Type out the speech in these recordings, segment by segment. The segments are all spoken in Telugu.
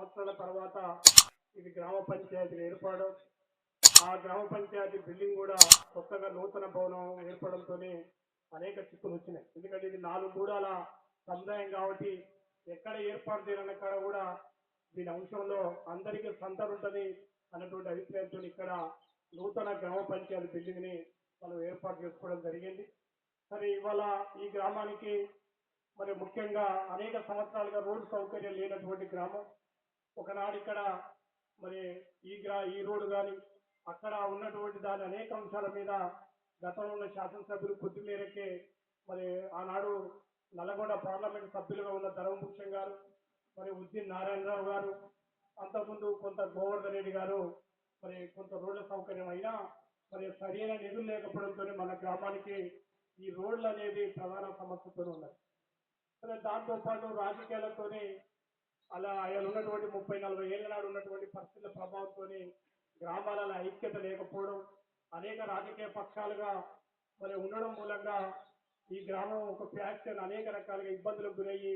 సంవత్సరాల తర్వాత ఇది గ్రామ పంచాయతీ ఏర్పాటు. ఆ గ్రామ పంచాయతీ బిల్డింగ్ కూడా కొత్తగా నూతన భవనం ఏర్పడంతో అనేక చిక్కులు వచ్చినాయి. ఎందుకంటే ఇది నాలుగు గూడాల సముదాయం కాబట్టి ఎక్కడ ఏర్పాటు చేయాలన్న కాడ కూడా దీని అంశంలో అందరికీ సంతలు ఉంటుంది అన్నటువంటి అభిప్రాయంతో ఇక్కడ నూతన గ్రామ పంచాయతీ బిల్డింగ్ని మనం ఏర్పాటు చేసుకోవడం జరిగింది. మరి ఇవాళ ఈ గ్రామానికి మరి ముఖ్యంగా అనేక సంవత్సరాలుగా రోడ్డు సౌకర్యం లేనటువంటి గ్రామం. ఒకనాడు ఇక్కడ మరి ఈ గ్రా ఈ రోడ్డు కానీ అక్కడ ఉన్నటువంటి దాని అనేక అంశాల మీద గతంలో ఉన్న శాసనసభ్యులు కొద్ది మేరకే మరి ఆనాడు నల్లగొండ పార్లమెంట్ సభ్యులుగా ఉన్న ధర్మభూషణ్ గారు మరి ఉద్దీన్ నారాయణరావు గారు అంతకుముందు కొంత గోవర్ధన్ రెడ్డి గారు మరి కొంత రోడ్ల సౌకర్యం అయినా మరి సరైన నిధులు లేకపోవడంతో మన గ్రామానికి ఈ రోడ్లు అనేది ప్రధాన సమస్యతో ఉన్నాయి. సరే దాంతోపాటు రాజకీయాలతోనే అలా ఆయన ఉన్నటువంటి ముప్పై నలభై ఏళ్ళ నాడు ఉన్నటువంటి పరిస్థితుల ప్రభావంతో గ్రామాలలో ఐక్యత లేకపోవడం అనేక రాజకీయ పక్షాలుగా మరి ఉండడం మూలంగా ఈ గ్రామం ఒక ఫ్యాక్షన్ అనేక రకాలుగా ఇబ్బందులకు గురయ్యి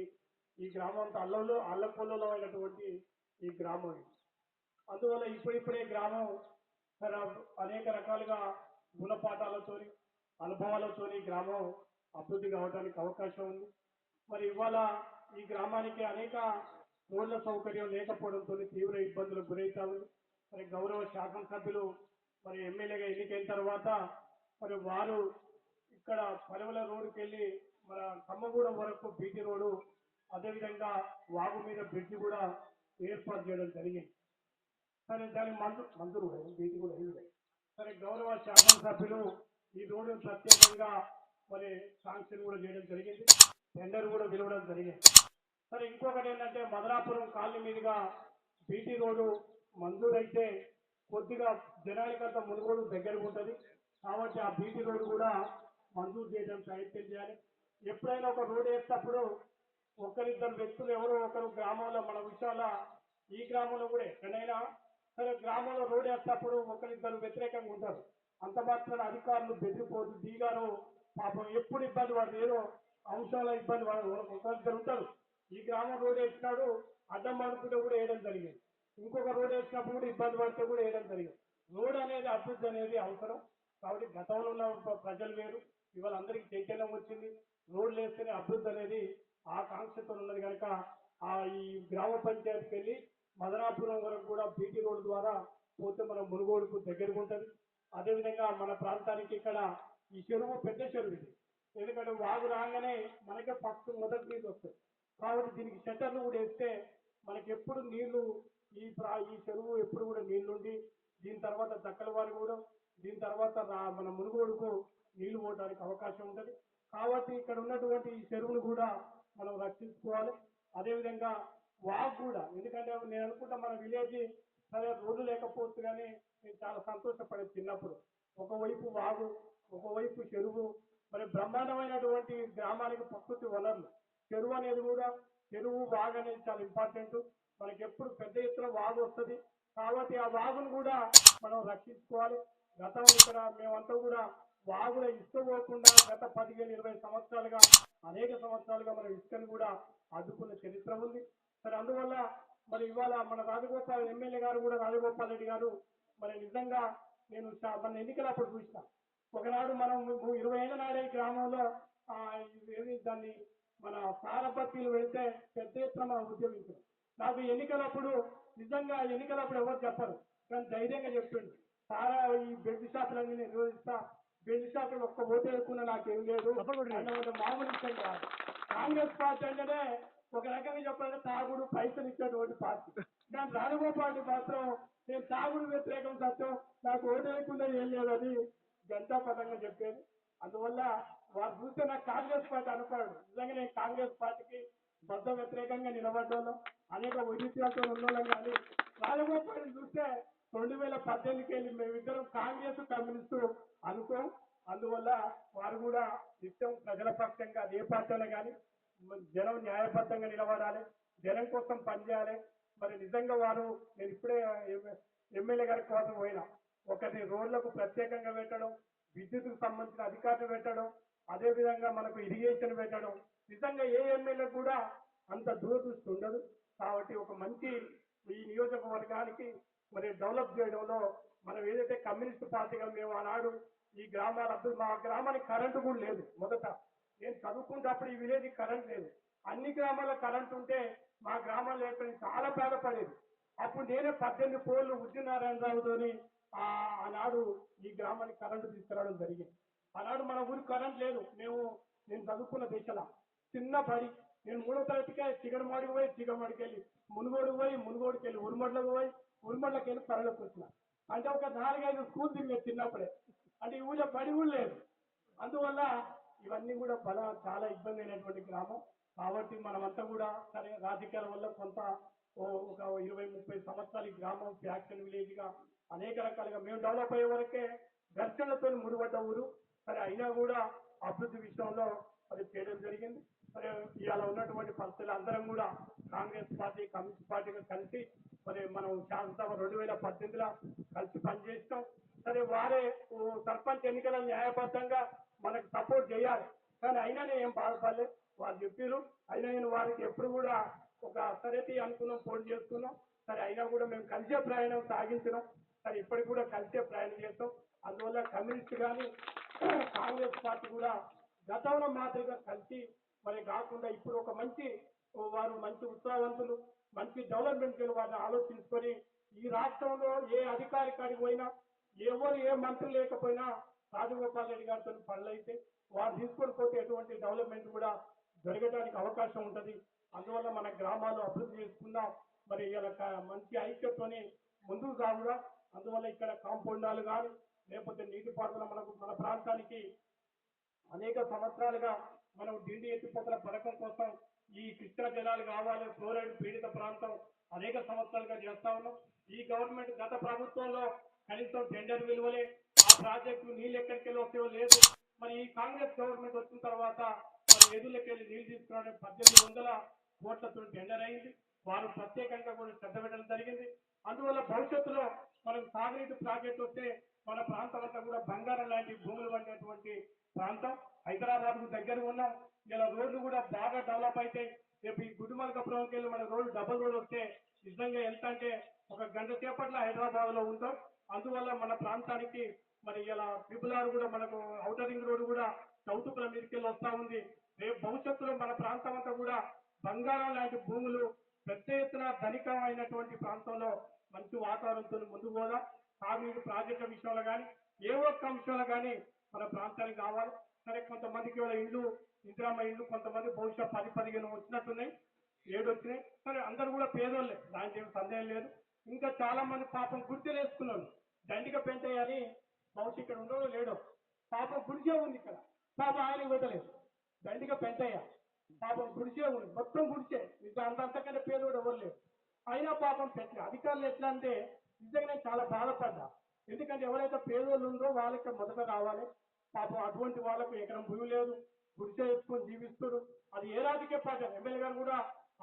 ఈ గ్రామం అంతా అల్లంలో అల్లకొల్లలో అయినటువంటి ఈ గ్రామం అందువల్ల ఇప్పుడిప్పుడే గ్రామం అనేక రకాలుగా గుణపాఠాలతోని అనుభవాలతోని గ్రామం అభివృద్ధి కావడానికి అవకాశం ఉంది. మరి ఇవాళ ఈ గ్రామానికి అనేక రోడ్ల సౌకర్యం లేకపోవడంతో తీవ్ర ఇబ్బందులకు గురవుతారు మరి గౌరవ శాసనసభ్యులు మరి ఎమ్మెల్యేగా ఎన్నికైన తర్వాత మరి వారు ఇక్కడ పలవల రోడ్డుకి వెళ్ళి మన కమ్మగూడెం వరకు బీటీ రోడ్డు అదేవిధంగా వాగు మీద బ్రిడ్జి కూడా ఏర్పాటు చేయడం జరిగింది. సరే దానికి మందు మందులు బీటీ కూడా అయింది. సరే గౌరవ శాసనసభ్యులు ఈ రోడ్డు ప్రత్యేకంగా మరి శాంక్షన్ కూడా చేయడం జరిగింది. టెండర్ కూడా పిలవడం జరిగింది. సరే ఇంకొకటి ఏంటంటే మదనాపురం కాలనీ మీదుగా బీటీ రోడ్డు మంజూరైతే కొద్దిగా జనానికంత మునుగోడు దగ్గరకు ఉంటుంది. కాబట్టి ఆ బీటీ రోడ్డు కూడా మంజూరు చేయడం ప్రయత్నం చేయాలి. ఎప్పుడైనా ఒక రోడ్ వేసేటప్పుడు ఒకరిద్దరు వ్యక్తులు ఎవరో ఒకరు గ్రామంలో మన విషయాల ఈ గ్రామంలో కూడా ఎక్కడైనా సరే గ్రామంలో రోడ్ వేసేటప్పుడు ఒకరిద్దరు వ్యతిరేకంగా ఉంటారు. అంత మాత్రాన అధికారులు బెదిరిపోదు దిగారు. పాపం ఎప్పుడు ఇబ్బంది పడదు ఏదో అంశాల ఇబ్బంది పడదు ఒకరిద్దరు ఉంటారు. ఈ గ్రామం రోడ్ వేసినాడు అడ్డం పడుకుంటే కూడా వేయడం జరిగింది. ఇంకొక రోడ్ వేసినప్పుడు కూడా ఇబ్బంది పడితే కూడా వేయడం జరిగింది. రోడ్ అనేది అభివృద్ధి అనేది అవసరం. కాబట్టి గతంలో ఉన్న ప్రజలు వేరు. ఇవాళ అందరికీ చైతన్యం వచ్చింది. రోడ్లు వేస్తేనే అభివృద్ధి అనేది ఆ ఉన్నది కనుక ఆ ఈ గ్రామ పంచాయతీకి వెళ్ళి మదనాపురం వరకు కూడా బీటీ రోడ్ ద్వారా పోతే మన మునుగోడుకు దగ్గరకు ఉంటుంది. అదేవిధంగా మన ప్రాంతానికి ఇక్కడ ఈ చెరువు పెద్ద చెరువు ఇది. ఎందుకంటే వాగు రాగానే మనకే ఫస్ట్ మొదటి నీళ్ళు వస్తాయి. కాబట్టి దీనికి షట్టర్లు కూడా వేస్తే మనకి ఎప్పుడు నీళ్ళు ఈ ప్రా ఈ చెరువు ఎప్పుడు కూడా నీళ్ళుండి దీని తర్వాత దక్కలవారి కూడా దీని తర్వాత మన మునుగోడుకు నీళ్ళు పోవడానికి అవకాశం ఉంటుంది. కాబట్టి ఇక్కడ ఉన్నటువంటి ఈ చెరువును కూడా మనం రక్షించుకోవాలి. అదేవిధంగా వాగు కూడా ఎందుకంటే నేను అనుకుంటా మన విలేజ్ సరే రోడ్డు లేకపోవచ్చు కానీ నేను చాలా సంతోషపడేది చిన్నప్పుడు. ఒకవైపు వాగు ఒకవైపు చెరువు మరి బ్రహ్మాండమైనటువంటి గ్రామానికి ప్రకృతి వనరులు. చెరువు అనేది కూడా చెరువు వాగు అనేది చాలా ఇంపార్టెంట్ మనకి ఎప్పుడు పెద్ద ఎత్తున వాగు వస్తుంది. కాబట్టి ఆ వాగును కూడా మనం రక్షించుకోవాలి. గతం ఇక్కడ మేమంతా కూడా వాగుల ఇసుక పోకుండా గత పదిహేను ఇరవై సంవత్సరాలుగా అనేక సంవత్సరాలుగా మనం ఇసుకను కూడా అడ్డుకున్న చరిత్ర ఉంది. సరే అందువల్ల మరి ఇవాళ మన రాజగోపాల్ ఎమ్మెల్యే గారు కూడా రాజగోపాల్ రెడ్డి గారు మరి నిజంగా నేను చా- మన ఎన్నికలు అప్పుడు చూసిన. ఒకనాడు మనం ఇరవై ఏళ్ళ నాడే గ్రామంలో దాన్ని మన సారపత్తిలు వెళ్తే పెద్ద ఎత్తున మనం ఉద్యమించాం. నాకు ఎన్నికలప్పుడు నిజంగా ఎన్నికలప్పుడు ఎవరు చెప్పరు కానీ ధైర్యంగా చెప్పిండు. సారా ఈ బెల్ట్ షాపులన్నీ నేను నిర్వహిస్తా. బెల్ట్ షాపులు ఒక్క ఓటు వేసుకున్నా నాకేం లేదు. మామూలు విషయం కాదు. కాంగ్రెస్ పార్టీ అంటేనే ఒక రకంగా చెప్పాలంటే తాగుడు పైసలు ఇచ్చేటువంటి పార్టీ. కానీ రాజగోపాల్ మాత్రం నేను తాగుడు వ్యతిరేకం సత్యం నాకు ఓటు వేయకుండా ఏం లేదని జనతా పదంగా చెప్పేది అందువల్ల వారు చూస్తే నాకు కాంగ్రెస్ పార్టీ అనుకున్నాడు. నిజంగా నేను కాంగ్రెస్ పార్టీకి బద్ద వ్యతిరేకంగా నిలబడ్డాను. అనేక వైద్యాలతో ఉన్నోళ్ళం కానీ రాజగోపాల్ని చూస్తే రెండు వేల పద్దెనిమిదికి వెళ్ళి మేమిద్దరం కాంగ్రెస్ కమ్యూనిస్టు అనుకోం అందువల్ల వారు కూడా నిత్యం ప్రజల పక్షంగా ఏ పార్టీలో కానీ జనం న్యాయబద్ధంగా నిలబడాలి జనం కోసం పనిచేయాలి. మరి నిజంగా వారు నేను ఇప్పుడే ఎమ్మెల్యే గారి కోసం పోయినా. ఒకటి రోడ్లకు ప్రత్యేకంగా పెట్టడం విద్యుత్కు సంబంధించిన అధికారులు పెట్టడం అదే విధంగా మనకు ఇరిగేషన్ పెట్టడం. నిజంగా ఏ ఎమ్మెల్యే కూడా అంత దూరదృష్టి ఉండదు. కాబట్టి ఒక మంచి ఈ నియోజకవర్గానికి మరి డెవలప్ చేయడంలో మనం ఏదైతే కమ్యూనిస్ట్ పార్టీగా మేము ఆనాడు ఈ గ్రామాల మా గ్రామానికి కరెంటు కూడా లేదు మొదట. నేను చదువుకున్నప్పుడు ఈ విలేజ్ కరెంట్ లేదు. అన్ని గ్రామాల్లో కరెంట్ ఉంటే మా గ్రామాలు లేకపోయింది చాలా బాధపడేది అప్పుడు నేనే పద్దెనిమిది పోళ్ళు ఉద్యనారాయణరావుతోని ఆ ఆనాడు ఈ గ్రామానికి కరెంటు తీసుకురావడం జరిగింది. ఆనాడు మన ఊరికి కరెంట్ లేదు. మేము నేను చదువుకున్న దిశలో. చిన్న పడి నేను మూడో తరగతికే చిగడమాడికి పోయి చిగడమాడికి వెళ్ళి మునుగోడుకు పోయి మునుగోడుకి వెళ్ళి ఉరుమడ్లకు పోయి ఉరుమడ్లకి వెళ్ళి కరెంట్కి వచ్చిన. అంటే ఒక నాలుగైదు స్కూల్ తిరిగే చిన్నప్పుడే. అంటే ఈ ఊళ్ళో పడి కూడా లేదు. అందువల్ల ఇవన్నీ కూడా బల చాలా ఇబ్బంది అయినటువంటి గ్రామం. కాబట్టి మనమంతా కూడా సరే రాజకీయాల వల్ల కొంత ఓ ఒక ఇరవై ముప్పై సంవత్సరాలు ఈ గ్రామం ఫ్యాక్షన్ విలేజ్గా అనేక రకాలుగా మేము డెవలప్ అయ్యే వరకే ఘర్షణలతో ముడిపడ్డ ఊరు. మరి అయినా కూడా అభివృద్ధి విషయంలో అది చేయడం జరిగింది. మరి ఇవాళ ఉన్నటువంటి పరిస్థితులు అందరం కూడా కాంగ్రెస్ పార్టీ కమ్యూనిస్ట్ పార్టీగా కలిసి మరి మనం శాసనసభ రెండు వేల పద్దెనిమిదిలో కలిసి పనిచేస్తాం సరే వారే సర్పంచ్ ఎన్నికల న్యాయబద్ధంగా మనకు సపోర్ట్ చేయాలి. కానీ అయినా నేను ఏం బాధపడలేదు. వారు చెప్పారు అయినా నేను వారికి ఎప్పుడు కూడా ఒక సరేటి అనుకున్నాం పోటీ చేసుకున్నాం. సరే అయినా కూడా మేము కలిసే ప్రయాణం సాగించినాం. సరే ఇప్పటికి కూడా కలిసే ప్రయాణం చేస్తాం. అందువల్ల కమ్యూనిస్ట్ కానీ కాంగ్రెస్ పార్టీ కూడా గతంలో మాదిరిగా కలిసి మరి కాకుండా ఇప్పుడు ఒక మంచి వారు మంచి ఉత్సాహవంతులు మంచి డెవలప్మెంట్ వారిని ఆలోచించుకొని ఈ రాష్ట్రంలో ఏ అధికారికాడికి పోయినా ఎవరు ఏ మంత్రి లేకపోయినా రాజగోపాల్ రెడ్డి గారితో పనులైతే వారు తీసుకొని పోతే ఎటువంటి డెవలప్మెంట్ కూడా జరగడానికి అవకాశం ఉంటుంది. అందువల్ల మన గ్రామాలు అభివృద్ధి చేసుకుందాం. మరి ఇలా మంచి ఐక్యతతోని ముందుకు సాగుదాం. అందువల్ల ఇక్కడ కాంపౌండాలు కానీ లేకపోతే నీటిపారుదల మనకు మన ప్రాంతానికి అనేక సంవత్సరాలుగా మనం డిండి ఎత్తిపోతల పథకం కోసం ఈ కృష్ణా జలాలు కావాలి ఫ్లోరైడ్ పీడిత ప్రాంతం అనేక సంవత్సరాలుగా చేస్తా ఉన్నాం. ఈ గవర్నమెంట్ గత ప్రభుత్వంలో కనీసం టెండర్ విలువలే ఆ ప్రాజెక్టు నీళ్ళు ఎక్కడికి వెళ్ళి లేదు. మరి ఈ కాంగ్రెస్ గవర్నమెంట్ వచ్చిన తర్వాత మరి ఎదురుకి వెళ్ళి నీళ్ళు తీసుకురావడం పద్దెనిమిది వందల కోట్లతో టెండర్ అయింది. వారు ప్రత్యేకంగా కూడా శ్రద్ధ పెట్టడం జరిగింది. అందువల్ల భవిష్యత్తులో మనకు సాగునీటి ప్రాజెక్టు వస్తే మన ప్రాంతం అంతా కూడా బంగారం లాంటి భూములు పడినటువంటి ప్రాంతం. హైదరాబాద్కు దగ్గర ఉన్న ఇలా రోడ్లు కూడా బాగా డెవలప్ అయితే రేపు ఈ గుడిమలకపురంకి వెళ్ళి మన రోడ్లు డబుల్ రోడ్ వస్తే నిజంగా ఎంత అంటే ఒక గంట సేపట్లో హైదరాబాద్లో ఉంటాం. అందువల్ల మన ప్రాంతానికి మరి ఇలా ట్రిపుల్ ఆర్ కూడా మనకు ఔటర్ రింగ్ రోడ్ కూడా చౌటుకుల మీదకి వెళ్ళి వస్తా ఉంది. రేపు భవిష్యత్తులో మన ప్రాంతం అంతా కూడా బంగారం లాంటి భూములు పెద్ద ఎత్తున ధనికమైనటువంటి ప్రాంతంలో మంచి వాతావరణంతో ముందు పోదాం. తాగునీటి ప్రాజెక్టుల విషయంలో కానీ ఏ ఒక్క అంశాలు కానీ మన ప్రాంతానికి కావాలి సరే కొంతమందికి వాళ్ళ ఇల్లు ఇందిరామ్మ ఇల్లు కొంతమంది బహుశా పది పదిహేను వచ్చినట్టున్నాయి ఏడు వచ్చినాయి. సరే అందరు కూడా పేదోళ్ళే దానికి ఏం సందేహం లేదు. ఇంకా చాలా మంది పాపం గుర్తులు వేసుకున్నారు. దండిగా అని బహుశా ఇక్కడ ఉండడో లేడో. పాపం గుడిసే ఉంది ఇక్కడ. పాపం ఆయన ఇవ్వలేదు దండిగా పెంచయ్య పాపం గుడిసే ఉంది. మొత్తం గుడిసే ఇంకా అంత అంతకంటే పేదోడు ఎవరు లేరు అయినా పాపం పెట్టిన అధికారులు ఎట్లా అంటే నిజంగా నేను చాలా బాధపడ్డా. ఎందుకంటే ఎవరైతే పేదోళ్ళు ఉందో వాళ్ళకి మొదట రావాలి. పాపం అటువంటి వాళ్ళకు ఎకరం భూమి లేదు. గుడిసె వేసుకొని జీవిస్తున్నారు అది ఏ రాజకీయ పార్టీ ఎమ్మెల్యే గారు కూడా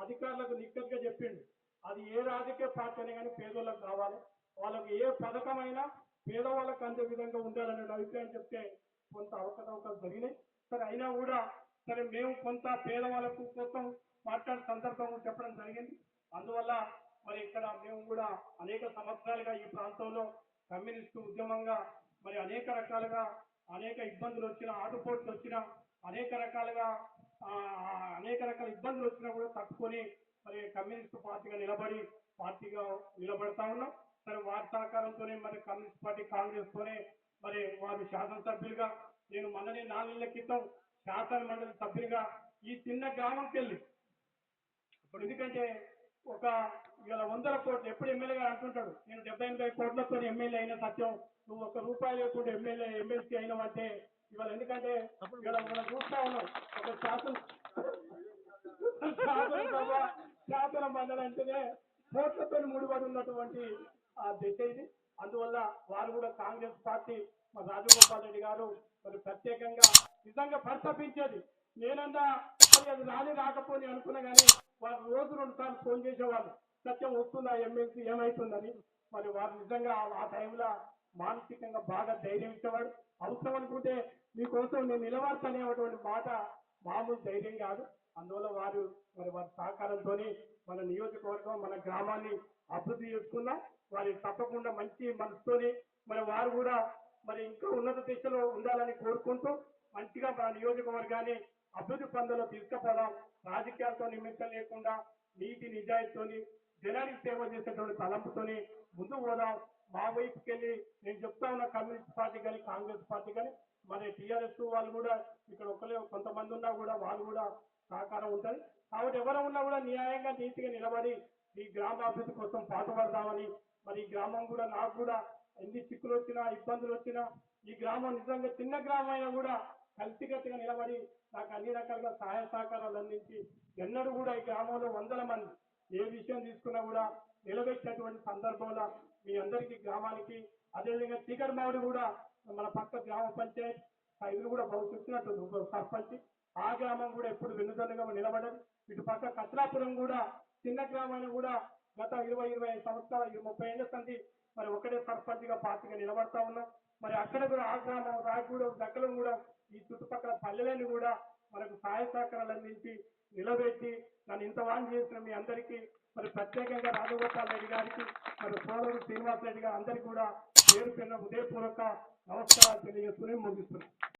అధికారులకు నిక్కట్టుగా చెప్పిండు. అది ఏ రాజకీయ పార్టీ అయినా కానీ పేదోళ్ళకి కావాలి వాళ్ళకి ఏ పథకమైనా పేదవాళ్ళకు అందే విధంగా ఉండాలనే అభిప్రాయం చెప్తే కొంత అవకతవకలు జరిగినాయి. సరే అయినా కూడా సరే మేము కొంత పేదవాళ్ళకు కోసం మాట్లాడే సందర్భం చెప్పడం జరిగింది. అందువల్ల మరి ఇక్కడ మేము కూడా అనేక సంవత్సరాలుగా ఈ ప్రాంతంలో కమ్యూనిస్టు ఉద్యమంగా మరి అనేక రకాలుగా అనేక ఇబ్బందులు వచ్చినా ఆటుపోట్లు వచ్చినా అనేక రకాలుగా అనేక రకాల ఇబ్బందులు వచ్చినా కూడా తట్టుకొని మరి కమ్యూనిస్ట్ పార్టీగా నిలబడి పార్టీగా నిలబడతా ఉన్నాం. సరే వారి సహకారంతోనే మరి కమ్యూనిస్ట్ పార్టీ కాంగ్రెస్ తోనే మరి వారు శాసనసభ్యులుగా నేను మొన్ననే నాలుగు నెలల క్రితం శాసన మండలి సభ్యులుగా ఈ చిన్న గ్రామంకి వెళ్ళి ఇప్పుడు ఎందుకంటే ఒక ఇవాళ వందల కోట్లు ఎప్పుడు ఎమ్మెల్యే గారు అంటుంటాడు నేను డెబ్బై ఎనభై కోట్లతో ఎమ్మెల్యే అయిన సత్యం నువ్వు ఒక రూపాయి లేకుండా ఎమ్మెల్యే ఎమ్మెల్సీ అయినావంటే ఇవాళ ఎందుకంటే ఇవాళ మనం చూస్తా ఉన్నాం ఒక శాసన శాసనసభ శాసన మండలి అంటేనే కోట్లతో ముడిపడి ఉన్నటువంటి ఆ దశ ఇది. అందువల్ల వారు కూడా కాంగ్రెస్ పార్టీ మా రాజగోపాల్ రెడ్డి గారు మరి ప్రత్యేకంగా నిజంగా పరితపించేది. నేనంతా అది రాని రాకపోని అనుకున్నా కానీ వారు రోజు రెండు సార్లు ఫోన్ చేసేవాళ్ళు. సత్యం వస్తుందా ఎమ్మెల్సీ ఏమైతుందని. మరి వారు నిజంగా ఆ- టైంలో మానసికంగా బాగా ధైర్యం ఇచ్చేవాడు అవసరం అనుకుంటే మీకోసం నేను నిలబడతానేటువంటి మాట మామూలు ధైర్యం కాదు. అందువల్ల వారు మరి వారి సహకారంతో మన నియోజకవర్గం మన గ్రామాన్ని అభివృద్ధి చేసుకున్నా వారి తప్పకుండా మంచి మనసుతోని మరి వారు కూడా మరి ఇంకా ఉన్నత దిశలో ఉండాలని కోరుకుంటూ మంచిగా మన నియోజకవర్గాన్ని అభివృద్ధి పందులో తీసుకుపోదాం. రాజకీయాలతో నిమిత్తం లేకుండా నీతి నిజాయితీతోని జనానికి సేవ చేసేటువంటి తలంపుతోని ముందుకు పోదాం. మా వైపుకి వెళ్ళి నేను చెప్తా ఉన్న కమ్యూనిస్ట్ పార్టీ కానీ కాంగ్రెస్ పార్టీ కానీ మరి టీఆర్ఎస్ వాళ్ళు కూడా ఇక్కడ ఒకరే కొంతమంది ఉన్నా కూడా వాళ్ళు కూడా సహకారం ఉంటుంది. కాబట్టి ఎవరు ఉన్నా కూడా న్యాయంగా నీతిగా నిలబడి ఈ గ్రామాభివృద్ధి కోసం పాటుపడదామని మరి ఈ గ్రామం కూడా నాకు కూడా ఎన్ని చిక్కులు వచ్చినా ఇబ్బందులు వచ్చినా ఈ గ్రామం నిజంగా చిన్న గ్రామం అయినా కూడా కలిసికట్టుగా నిలబడి నాకు అన్ని రకాలుగా సహాయ సహకారాలు అందించి ఎన్నడూ కూడా ఈ గ్రామంలో వందల మంది ఏ విషయం తీసుకున్నా కూడా నిలబెట్టినటువంటి సందర్భంలో మీ అందరికీ గ్రామానికి అదేవిధంగా చీకటి మామిడి కూడా మన పక్క గ్రామ పంచాయత్ ఇది కూడా బాగా చూసినట్టు సర్పంచ్ ఆ గ్రామం కూడా ఎప్పుడు వెన్నుదన్నుగా నిలబడదు. ఇటు పక్క కత్రాపురం కూడా చిన్న గ్రామాన్ని కూడా గత ఇరవై ఇరవై ఐదు సంవత్సరాల ముప్పై ఏళ్ళ సంది మరి ఒకటే సర్పంచ్గా పార్టీగా నిలబడతా ఉన్నాం. మరి అక్కడ కూడా ఆ గ్రామం రాయగూడ దగ్గరం కూడా ఈ చుట్టుపక్కల పల్లెలని కూడా మనకు సహాయ సహకారాలు అందించి నిలబెట్టి నన్ను ఇంత వాన్ చేసిన మీ అందరికీ మరి ప్రత్యేకంగా రాజగోపాల్ రెడ్డి గారికి మరి సోదరు శ్రీనివాస్ రెడ్డి గారు అందరికీ కూడా పేరు పిన్న ఉదయపూర్వక నమస్కారాలు తెలియజేసుకుని ముగిస్తున్నాను.